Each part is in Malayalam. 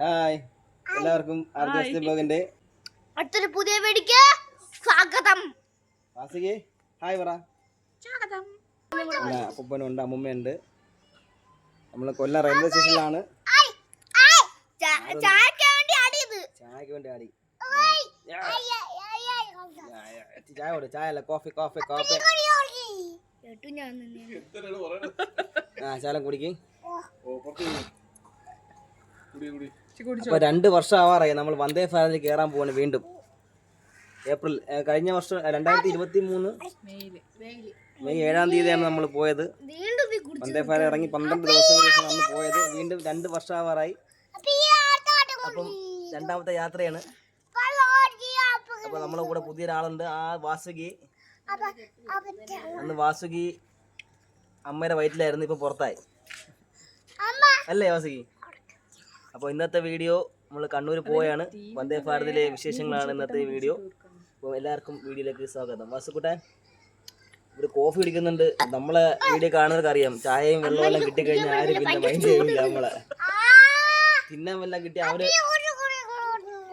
ഹായ് എല്ലാവർക്കും ആർജസ്റ്റ് ബ്ലോഗിന്റെ അടുത്തൊരു പുതിയ വീടിക്ക് സ്വാഗതം. വാസികെ ഹായ് പറ. സ്വാഗതം. അപ്പനുണ്ട് അമ്മൂമ്മയുണ്ട്. നമ്മൾ കൊല്ലം റെയിൽവേ സ്റ്റേഷനിലാണ് ചായക്ക് വേണ്ടി ആടി ചായക്ക് വേണ്ടി ആടി. ചായ കൊടു ചായ അല്ല കോഫി കോഫി കോഫി ആ ശാലം കുടിക്ക്. അപ്പൊ രണ്ട് വർഷം ആവാറായി നമ്മൾ വന്ദേ ഭാരതിൽ കയറാൻ പോവാണ് വീണ്ടും. ഏപ്രിൽ കഴിഞ്ഞ വർഷം രണ്ടായിരത്തി ഇരുപത്തി മൂന്ന് മെയ് ഏഴാം തീയതിയാണ് നമ്മൾ പോയത്. വന്ദേ ഭാരത് ഇറങ്ങി പന്ത്രണ്ട് ദിവസം ശേഷം നമ്മൾ പോയത്. വീണ്ടും രണ്ട് വർഷം ആവാറായി അപ്പം രണ്ടാമത്തെ യാത്രയാണ്. അപ്പൊ നമ്മളെ കൂടെ പുതിയ ഒരാളുണ്ട് ആ വാസുകി. അന്ന് വാസുകി അമ്മയുടെ വയറ്റിലായിരുന്നു. ഇപ്പൊ പുറത്തായി. അല്ലേ വാസുകി? അപ്പോൾ ഇന്നത്തെ വീഡിയോ നമ്മൾ കണ്ണൂർ പോയാണ്. വന്ദേ ഭാരതിലെ വിശേഷങ്ങളാണ് ഇന്നത്തെ വീഡിയോ. അപ്പോൾ എല്ലാവർക്കും വീഡിയോയിലേക്ക് സ്വാഗതം. വാസുക്കുട്ടൻ ഒരു കോഫി കുടിക്കുന്നുണ്ട്. നമ്മളെ വീഡിയോ കാണുന്നവർക്ക് അറിയാം. ചായയും വെള്ളവും എല്ലാം കിട്ടിക്കഴിഞ്ഞാൽ ആരും പിന്നെ മൈൻഡ് ചെയ്യില്ല നമ്മളെ. തിന്നാൻ വല്ലതും കിട്ടി അവർ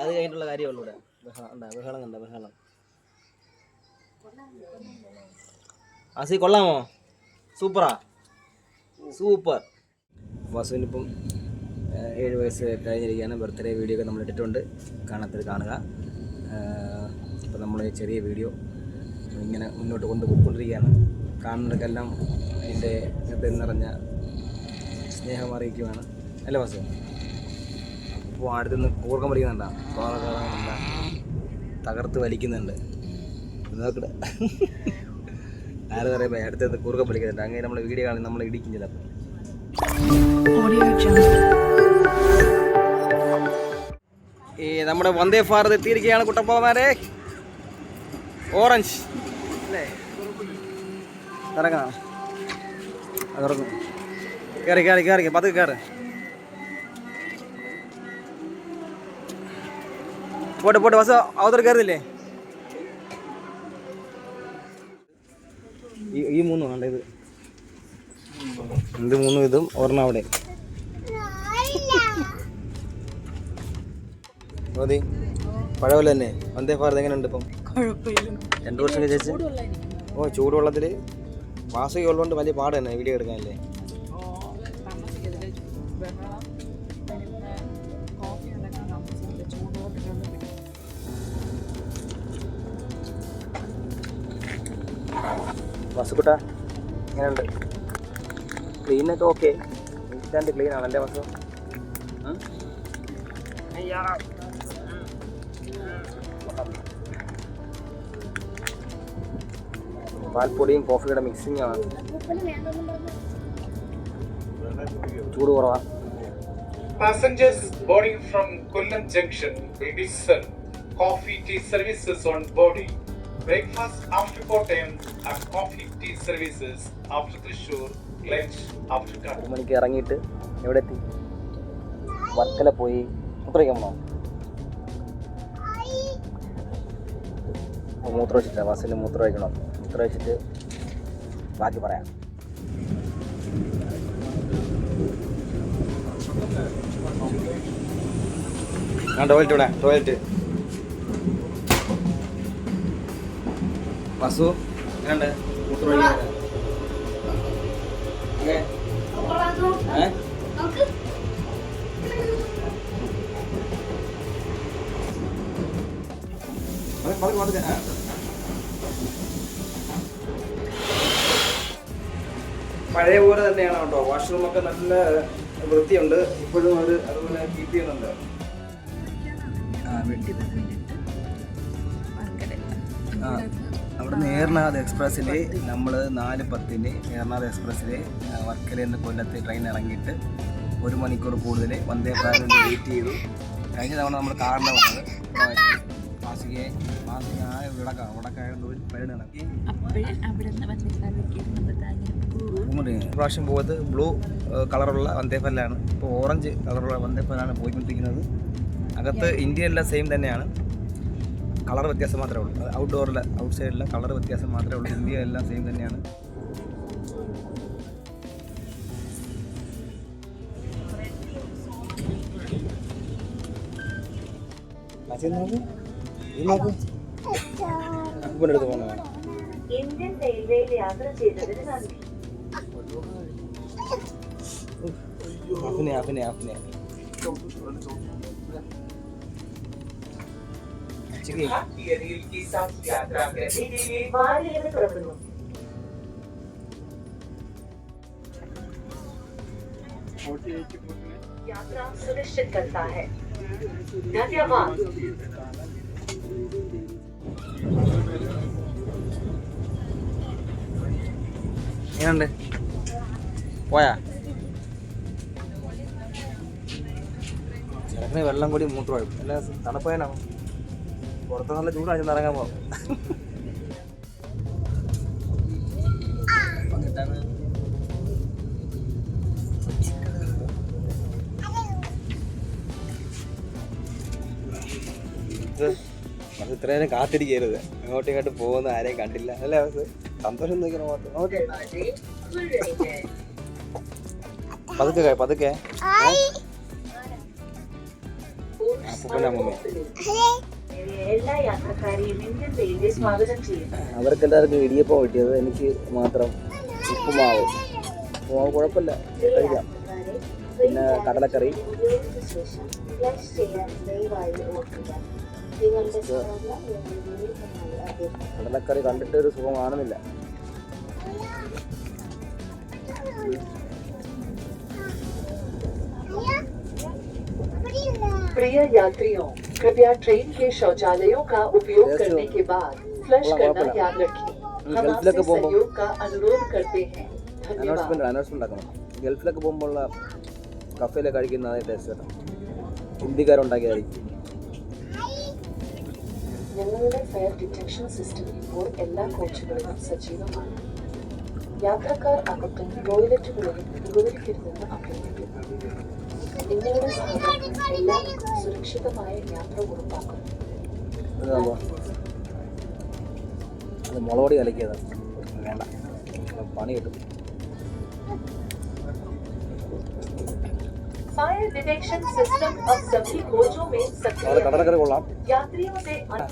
അത് കഴിഞ്ഞിട്ടുള്ള കാര്യമുള്ളൂ ഇവിടെ. ബഹളം കണ്ട ബഹളം? ആസി കൊള്ളാമോ? സൂപ്പറാ. സൂപ്പർ. വാസുവിനിപ്പം ഏഴ് വയസ്സ് കഴിഞ്ഞിരിക്കുകയാണ്. ബർത്ത്ഡേ വീഡിയോ ഒക്കെ നമ്മൾ ഇട്ടിട്ടുണ്ട്. കാണാത്തത് കാണുക. ഇപ്പം നമ്മൾ ചെറിയ വീഡിയോ ഇങ്ങനെ മുന്നോട്ട് കൊണ്ടുപോയിക്കൊണ്ടിരിക്കുകയാണ് കാണുന്നവർക്കെല്ലാം അതിന്റെ ഹൃദയം നിറഞ്ഞ സ്നേഹം അറിയിക്കുകയാണ് അല്ല വാസു അപ്പോൾ അടുത്തുനിന്ന് കൂർക്കം വലിക്കുന്നുണ്ടാ തകർത്ത് വലിക്കുന്നുണ്ട്. നോക്കട്ടെ. ആര് പറയുമ്പോൾ അടുത്തുനിന്ന് കൂർക്കം പഠിക്കുന്നുണ്ട് അങ്ങനെ നമ്മൾ വീഡിയോ കാണി നമ്മൾ ഇടിക്കും ചിലപ്പോൾ നമ്മുടെ വന്ദേ ഭാരത് എത്തിയിരിക്കുകയാണ് കുട്ടപ്പമാരെ ഓറഞ്ച്. അല്ലേ? ഇറങ്ങണം. അതിറങ്ങും. കയറി കയറി കയറി പതുക്കെ കയറി പോട്ടെ പോട്ടെ ബസ് അവതർ കയറുന്നില്ലേ ഈ മൂന്നും വേണ്ട ഇത്. എന്ത് മൂന്നും ഇതും ഒരെണ്ണം അവിടെ. മതി. പോലെ തന്നെ. വന്ദേ ഭാരത് എങ്ങനെയുണ്ട് ഇപ്പം? രണ്ടു വർഷം ചേച്ചി ഓ ചൂടുവെള്ളത്തിൽ വാസക ഉള്ളതുകൊണ്ട് വലിയ പാട് തന്നെ വീഡിയോ എടുക്കാനല്ലേ? വസുക്കുട്ട എങ്ങനെയുണ്ട്? ക്ലീനൊക്കെ ഓക്കെ നീറ്റാണ്ട് ക്ലീൻ ആണ് എന്റെ വസു? അയ്യാ പാൽപ്പൊടിയും കോഫിയുടെ മിക്സിംഗ് ആണ് ചൂട് കുറവാ Passengers boarding from Kollam Junction will be served coffee tea services on boarding. Breakfast after Kottayam and coffee tea services after Thrissur. Lunch after. ഒരു മണിക്ക് ഇറങ്ങിയിട്ട് എവിടെ എത്തി വർക്കല പോയി മൂത്രമൊഴിക്കാൻ പോണോ അപ്പോൾ മൂത്രം വെച്ചിട്ടില്ല ബസ്സിൽ മൂത്രം ഒഴിക്കണം. മൂത്രം വെച്ചിട്ട് ബാക്കി പറയാം. ഞാൻ ടോയ്ലറ്റ് ഇവിടെ ടോയ്ലറ്റ് വസു എങ്ങനെയുണ്ട്? മൂത്രം ഒഴിക്കാൻ? ഏ? പഴയ പോലെ തന്നെയാണ് കേട്ടോ. വാഷ്റൂമൊക്കെ നല്ല വൃത്തിയുണ്ട്. ഇപ്പോഴും അവർ അതുപോലെ കീപ്പ് ചെയ്യുന്നുണ്ട്. ആ വെട്ടി ആ അവിടുന്ന് ഏർനാഥ് എക്സ്പ്രസ്സിൽ നമ്മൾ നാല് പത്തിന് ഏർനാഥ് എക്സ്പ്രസ്സിൽ വർക്കലയിൽ നിന്ന് കൊല്ലത്ത് ട്രെയിൻ ഇറങ്ങിയിട്ട് ഒരു മണിക്കൂർ കൂടുതൽ വന്ദേ ഭാരത് വെയിറ്റ് ചെയ്തു. കഴിഞ്ഞ തവണ നമ്മൾ കാറിന്റെ വന്നത്. മാസികയെ മാസിക ആ വിടക്കാം വിടക്കായത് ഒരു പരിണ ഇറക്കി പ്രാവശ്യം പോയത് ബ്ലൂ കളറുള്ള വന്ദേഫലാണ് ഇപ്പോൾ ഓറഞ്ച് കളറുള്ള വന്ദേഫലാണ് പോയിക്കൊണ്ടിരിക്കുന്നത്. അകത്ത് ഇന്ത്യയെല്ലാം സെയിം തന്നെയാണ്. കളർ വ്യത്യാസം മാത്രമേ ഉള്ളൂ. ഔട്ട്ഡോറിലെ ഔട്ട് സൈഡിലെ കളർ വ്യത്യാസം മാത്രമേ ഉള്ളൂ. ഇന്ത്യ എല്ലാം സെയിം തന്നെയാണ്. ഇന്ത്യൻ റെയിൽവേയിൽ യാത്ര ചെയ്തതിന് നോക്ക് अपने अपने अपने यात्रा सुनिश्चित करता है। धन्यवाद। ചിലപ്പിന് വെള്ളം കൂടി കുഴപ്പം അല്ല തണുപ്പയനാണ് പുറത്ത് നല്ല ചൂടാണ് ചെന്ന് ഇറങ്ങാൻ പോകും നമ്മൾ ഇത്ര നേരം കാത്തിരിക്കരുത്. അങ്ങോട്ടും ഇങ്ങോട്ടും പോകുന്ന ആരെയും കണ്ടില്ല. അല്ലേ അവസ്ഥ സന്തോഷം നിൽക്കണം മാത്രം. ഓക്കെ. പതുക്കെ പതുക്കെ. എല്ലാവർക്കും ഇടിയപ്പം കിട്ടിയത് എനിക്ക് മാത്രം ഉപ്പുമാവ്. ഉപ്പുമാവ് കുഴപ്പമില്ല കഴിക്കാം. പിന്നെ കടലക്കറി. കടലക്കറി കണ്ടിട്ട് ഒരു സുഖം प्रिय यात्रियों कृपया ट्रेन के शौचालयों का उपयोग कैसे हो? करने के बाद फ्लश वाह, वाह, करना वाह। याद रखें हम्म, हम गलत आपसे लगे बोलो। सहयोग का अनुरोध करते हैं धन्यवाद അനൗൺസ്മെന്റ് അനൗൺസ്മെന്റ് ആക്കണം ഗൾഫിലൊക്കെ പോകുമ്പോൾ കഫേലൊക്കെ കഴിക്കുന്ന അതേ ടേസ്റ്റ് കേട്ടോ ഹിന്ദിക്കാരുണ്ടാക്കിയതായിരിക്കും ഞങ്ങളുടെ ഫയർ ഡിറ്റക്ഷൻ സിസ്റ്റം ഇപ്പോൾ എല്ലാ കോച്ചുകളിലും സജീവമാണ് യാത്രക്കാർ അകത്തും ടോയ്ലറ്റുകളിലും ഉപകരിക്കരുതെന്ന് അഭ്യർത്ഥിക്കുന്നു നിങ്ങളുടെ എല്ലാവർക്കും സുരക്ഷിതമായ യാത്ര ഉറപ്പാക്കുന്നു അത് മുളകൊടി കലക്കിയത്. വേണ്ട. പണി കിട്ടും. കടലക്കറി കൊള്ളാം.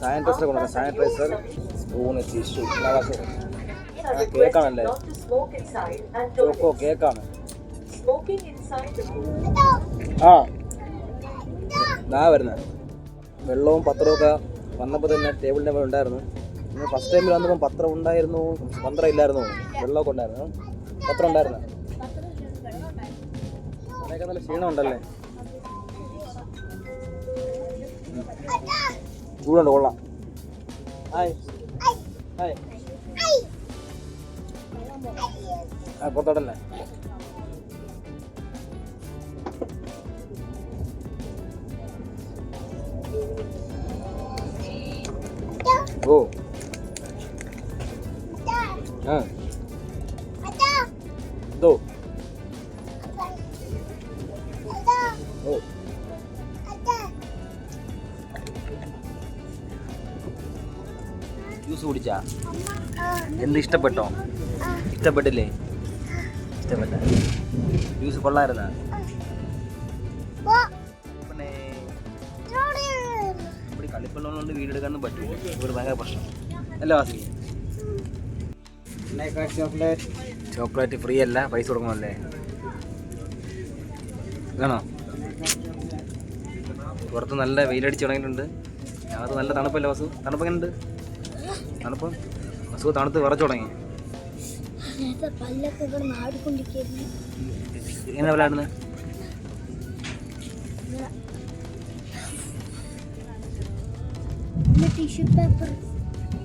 സാനിറ്റൈസർ കൊള്ളാം. സാനിറ്റൈസർ സ്പൂണ് ടിഷ്യൂ കേക്കാണല്ലേ? കേക്കാണ്. Smoking inside the ആ. ദാ വരുന്നത് വെള്ളവും പത്രവും വന്നപ്പോൾ തന്നെ ടേബിളിന്റെ മേലെ ഉണ്ടായിരുന്നു. പിന്നെ ഫസ്റ്റ് ടൈമിൽ വന്നപ്പോൾ പത്രം ഉണ്ടായിരുന്നു. പത്രം ഇല്ലായിരുന്നു. വെള്ളമൊക്കെ ഉണ്ടായിരുന്നു. പത്രം ഉണ്ടായിരുന്നു. അതൊക്കെ നല്ല ക്ഷീണം ഉണ്ടല്ലേ. ചൂടുണ്ട് കൊള്ളാം. ഹായ്. ഹായ്. പുറത്തോട്ടല്ലേ? ഓ ആ. ദോ ഓ. ജ്യൂസ് കുടിച്ചാ? എന്ത് ഇഷ്ടപ്പെട്ടോ? ഇഷ്ടപ്പെട്ടില്ലേ? ഇഷ്ടപ്പെട്ട. ജ്യൂസ് കൊള്ളായിരുന്ന കളിപ്പള്ളതുകൊണ്ട് വീടെടുക്കാനൊന്നും പറ്റില്ല ഇവിടെ ഭയങ്കര പ്രശ്നം. അല്ല വാസി. ചോക്ലേറ്റ് ചോക്ലേറ്റ് ഫ്രീ അല്ല പൈസ കൊടുക്കണമല്ലേ? വേണോ പുറത്ത് നല്ല വെയിലടിച്ച് തുടങ്ങിയിട്ടുണ്ട്. അകത്ത് നല്ല തണുപ്പല്ലേ വസു? തണുപ്പ് എങ്ങനെ ഉണ്ട് തണുപ്പ്? വസു തണുത്ത് വിറച്ചു തുടങ്ങി. എങ്ങനെ വിളയാടുന്നത്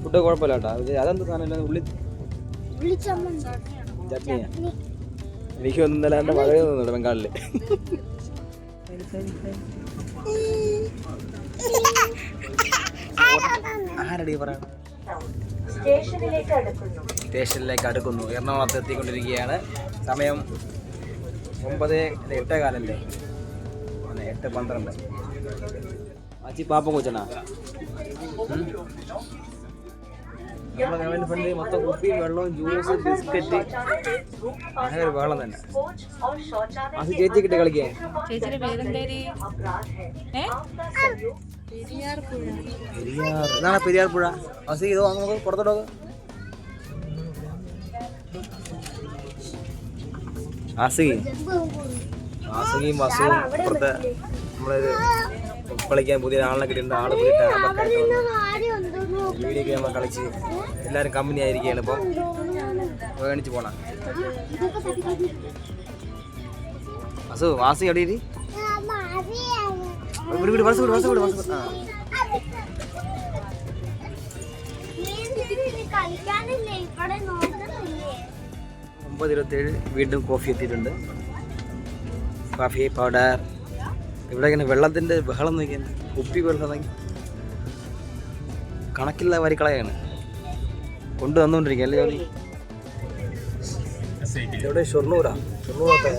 ഫുഡ് കുഴപ്പമില്ല കേട്ടോ. അത് അതെന്ത് ഉള്ളി വിളിച്ചമ്മ ചട്നിയാ? എനിക്ക് ഒന്നും ഇന്നലെ എന്റെ മഴയൊന്നുമില്ല ബംഗാളിൽ ആരടി സ്റ്റേഷനിലേക്ക് അടുക്കുന്നു. സ്റ്റേഷനിലേക്ക് അടുക്കുന്നു. എറണാകുളത്ത് എത്തിക്കൊണ്ടിരിക്കുകയാണ്. സമയം ഒമ്പത് എട്ട് കാലല്ലേ? എട്ട് പന്ത്രണ്ട്. അച്ചി പാപ്പ കൊച്ചണാ നമ്മുടെ ഗവൺമെന്റ് ഫണ്ടിൽ മൊത്തം കുപ്പിയും വെള്ളവും ജ്യൂസ് ബിസ്ക്കറ്റ് അങ്ങനെ ഒരു വെള്ളം തന്നെ. അത് ചേച്ചി കിട്ടി കളിക്കാൻ. ചേച്ചിയുടെ പേരെന്തേരി ഇതാണ് പെരിയാർ പുഴ. അസി ഇതോ നമുക്ക് പുറത്തോട്ടോ ആസി ആസിയും വസുവും അപ്പുറത്തെ നമ്മളൊരു കളിക്കാൻ പുതിയ ആളിനെ കിട്ടിയിട്ടുണ്ട്. ആൾ പുതിയ വീഡിയോ ഗെയിം കളിച്ച് എല്ലാവരും കമ്പനി ആയിരിക്കുകയാണ് ഇപ്പം. വേണിച്ച് പോണ. അസു വാസി എവിടെ ഇരി? വിട് വിട് ബസ് വിട് ബസ് വിട് ബസ് ആ. ഒമ്പത് ഇരുപത്തേഴ് വീണ്ടും കോഫി എത്തിയിട്ടുണ്ട്. Coffee powder. ഇവിടെ ഇങ്ങനെ വെള്ളത്തിന്റെ ബഹളം നോക്കിയാണ് ഉപ്പി വെള്ളം കണക്കില്ല വരിക്കളയാണ് കൊണ്ടു വന്നുകൊണ്ടിരിക്കുക അല്ലേ ജോലി ഇവിടെ ഷൊർണൂറാണ് ഷൊർണൂറൊക്കെ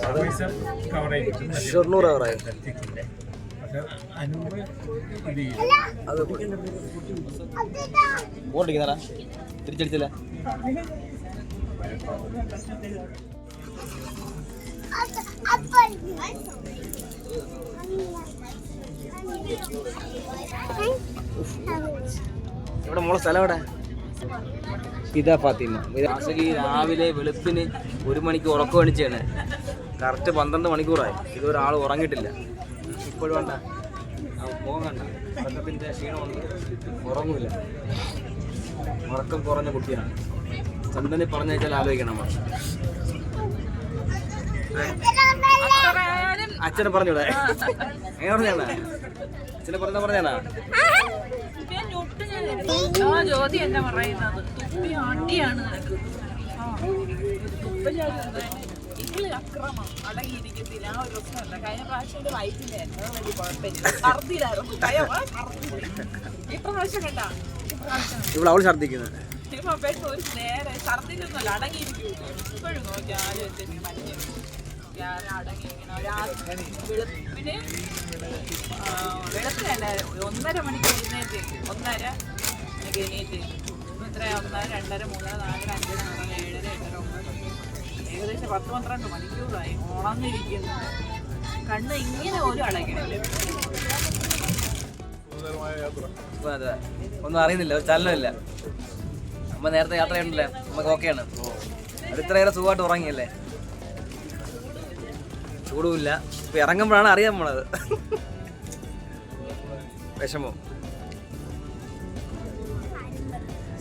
അത് മോളെ സ്ഥലം എവിടെ? ഇതാ ഫാത്തിമ. ആസകി രാവിലെ വെളുപ്പിന് ഒരു മണിക്ക് ഉറക്കം അണിച്ചാണ് കറക്റ്റ് പന്ത്രണ്ട് മണിക്കൂറായി. ഇതൊരാൾ ഉറങ്ങിട്ടില്ല ഇപ്പോഴും വേണ്ട. പോകാൻ കണ്ട. ഉറക്കത്തിന്റെ ക്ഷീണമുണ്ട് ഉറങ്ങൂല. ഉറക്കം കുറഞ്ഞ കുട്ടിയാണ്. ചന്ദനെ പറഞ്ഞാൽ ആലോചിക്കണം അച്ഛനെ പറഞ്ഞൂടെ? എങ്ങനെ പറഞ്ഞാണ്? അച്ഛനെ പറഞ്ഞ പറഞ്ഞാണാ? ആ ജ്യോതി എന്നെ പറയുന്നത്. തുപ്പി അടിയാണ് നിനക്ക് ഇവൾ അക്രമം. അടങ്ങിയിരിക്കത്തില്ല. ആ ഒരു പ്രശ്നമല്ല. കഴിഞ്ഞ പ്രാവശ്യം ഒരു വയറ്റിലായിരുന്നു. വലിയ കുഴപ്പമില്ല. ഛർദ്ദിൽ. ഇപ്രാവശ്യം കണ്ട? ഇപ്രാവശ്യം ഇവിടെ അവൾ ഛർദിക്കുന്നത് ഇപ്പൊ പെണ്ണ് ഒരു നേരെ ഛർദിലൊന്നുമല്ല അടങ്ങിയിരിക്കും. ഇപ്പോഴും നോക്കിയാലും എന്തെങ്കിലും മഞ്ഞ ഞാൻ അടങ്ങിയിരിക്കണം ഒരാ വെളുപ്പിന് ആ, വെളുപ്പിനല്ല ഒന്നര മണിക്ക് എഴുന്നേറ്റ് ഒന്നര എനിക്ക് എഴുന്നേറ്റ് എത്ര ഒന്നര രണ്ടര മൂന്നര നാലര അഞ്ചര ആറ് ഏഴര എട്ടര ഒമ്പത് ഏകദേശം പത്ത് പന്ത്രണ്ട് മണിക്കൂറായി ഉണർന്നിരിക്കുന്നു കണ്ണ് ഇങ്ങനെ പോലും അടയ്ക്കണില്ല അതെ ഒന്നും അറിയുന്നില്ല ഒരു ചലനമില്ല അമ്മ നേരത്തെ യാത്ര ചെയ്യണ്ടല്ലേ നമുക്ക് ഓക്കെയാണ് ഇത്രയേറെ സുഖമായിട്ട് ഉറങ്ങിയല്ലേ? ചൂടുമില്ല. ഇപ്പൊ ഇറങ്ങുമ്പോഴാണ് അറിയാൻ പോണത്. വിഷമം.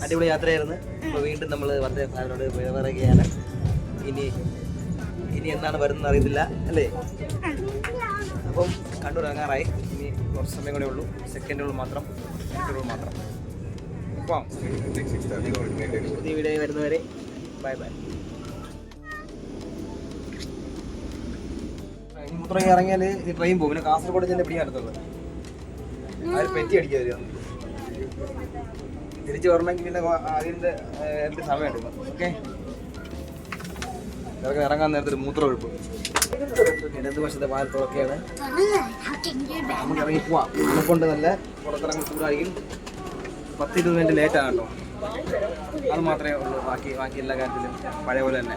അടിപൊളി യാത്രയായിരുന്നു. ഇപ്പൊ വീണ്ടും നമ്മൾ വന്ദേ ഭാരതോട് പറയുകയാണ് ഇനി ഇനി എന്താണ് വരുന്നത് അറിയത്തില്ല അല്ലേ? അപ്പം കണ്ണൂർ ഇറങ്ങാറായി ഇനി കുറച്ച് സമയം കൂടെ ഉള്ളൂ. സെക്കൻഡുകൾ മാത്രം മിനിറ്റുകൾ മാത്രം. അപ്പം പുതിയ വീഡിയോ വരുന്നവരെ ബൈ ബൈ. മൂത്രമൊക്കെ ഇറങ്ങിയാൽ ഈ ട്രെയിൻ പോകും പിന്നെ കാസർഗോഡ് ചെന്ന് പിടിക്കാൻ അടുത്തുള്ളത് അതിൽ പെറ്റി അടിക്കുക വരിക തിരിച്ചു വരണമെങ്കിൽ പിന്നെ അതിന്റെ എന്റെ സമയം എടുക്കും. ഓക്കെ? ഇതൊക്കെ ഇറങ്ങാൻ നേരത്തെ ഒരു മൂത്ര വശത്തെ ഇടതുവശത്തെ വാലത്തോടൊക്കെയാണ് നമുക്ക് ഇറങ്ങി പോവാം. നമുക്ക് കൊണ്ട് നല്ല പുറത്തിറങ്ങി ചൂടായിരിക്കും. പത്ത് ഇരുപത് മിനിറ്റ് ലേറ്റ് ആണ് കേട്ടോ. അത് മാത്രമേ ഉള്ളൂ. ബാക്കി ബാക്കി എല്ലാ കാര്യത്തിലും പഴയ പോലെ തന്നെ.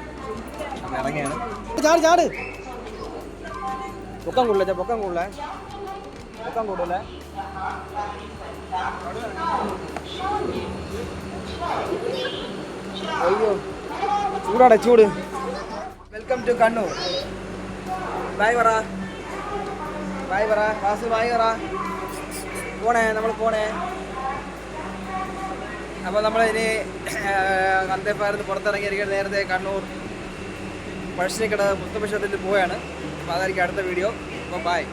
ഇറങ്ങിയാണ്. ചാട് ചാട്. പൊക്കം കൂടുതലേ പൊക്കം കൂടുതലേ പൊക്കം കൂടുതലേ അയ്യോ ചൂടാടെ ചൂട് വെൽക്കം ടു കണ്ണൂർ ബായ് പറ ബായ് പറ വാസു ബായ് പറ പോണേ നമ്മൾ പോണേ അപ്പോൾ നമ്മൾ ഇനി വന്ദേഭാരത് പുറത്തിറങ്ങിയിരിക്കുന്നത് നേരത്തെ കണ്ണൂർ പഴശ്ശിനിക്കട പുസ്തകക്ഷത്തിൽ പോവുകയാണ് അപ്പോൾ അതായിരിക്കും അടുത്ത വീഡിയോ അപ്പോൾ ബായ്